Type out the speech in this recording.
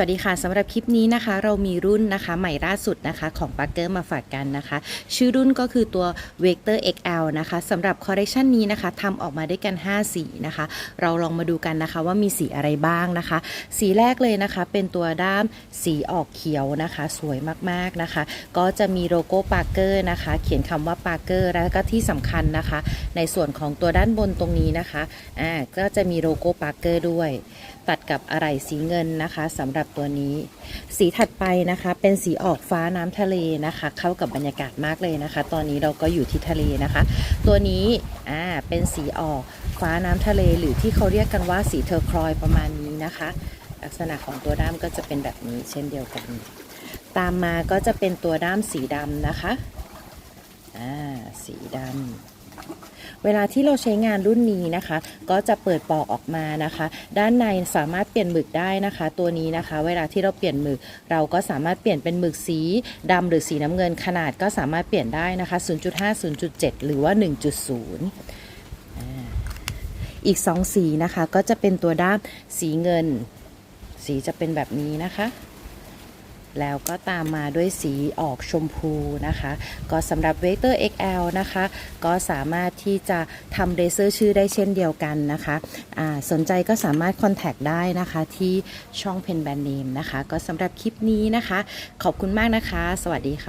สวัสดีค่ะสำหรับคลิปนี้นะคะ เรามีรุ่นนะคะใหม่ล่าสุดนะคะของ p a r k e r มาฝากกันนะคะ ชื่อรุ่นก็คือตัว Vector XL นะคะสำหรับคอลเลคชันนี้นะคะทำออกมาด้วยกัน 5 สีนะคะ เราลองมาดูกันนะคะว่ามีสีอะไรบ้างนะคะ สีแรกเลยนะคะเป็นตัวด้ามสีออกเขียวนะคะ สวยมากๆนะคะ ก็จะมีโลโก้ Parker นะคะ เขียนคำว่า Parker แล้วก็ที่สำคัญนะคะ ในส่วนของตัวด้านบนตรงนี้นะคะอ่าก็จะมีโลโก้ Parker ด้วย ตัดกับอะไหล่สีเงินนะคะสำหรับตัวนี้ สีถัดไปนะคะ เป็นสีออกฟ้าน้ำทะเลนะคะ เข้ากับบรรยากาศมากเลยนะคะ ตอนนี้เราก็อยู่ที่ทะเลนะคะ ตัวนี้อ่าเป็นสีออกฟ้าน้ำทะเล หรือที่เขาเรียกกันว่าสีเทอร์ครอยประมาณนี้นะคะ ลักษณะของตัวด้ามก็จะเป็นแบบนี้เช่นเดียวกัน ตามมาก็จะเป็นตัวด้ามสีดำนะคะอ่าสีดำ เวลาที่เราใช้งานรุ่นนี้นะคะ ก็จะเปิดปอกออกมานะคะ ด้านในสามารถเปลี่ยนหมึกได้นะคะ ตัวนี้นะคะ เวลาที่เราเปลี่ยนหมึก เราก็สามารถเปลี่ยนเป็นหมึกสีดำหรือสีน้ำเงินขนาดก็สามารถเปลี่ยนได้นะคะ 0.5 0.7 หรือว่า 1.0อ่าอีก 2 สีนะคะ ก็จะเป็นตัวด้ามสีเงิน สีจะเป็นแบบนี้นะคะ แล้วก็ตามมาด้วยสีออกชมพูนะคะ ก็สำหรับ Vector XL นะคะ ก็สามารถที่จะทำเรเซอร์ชื่อได้เช่นเดียวกันนะคะะสนใจก็สามารถคอนแทคได้นะคะที่ช่องเพนแบรนด์เนมนะคะ ก็สำหรับคลิปนี้นะคะ ขอบคุณมากนะคะ สวัสดีค่ะ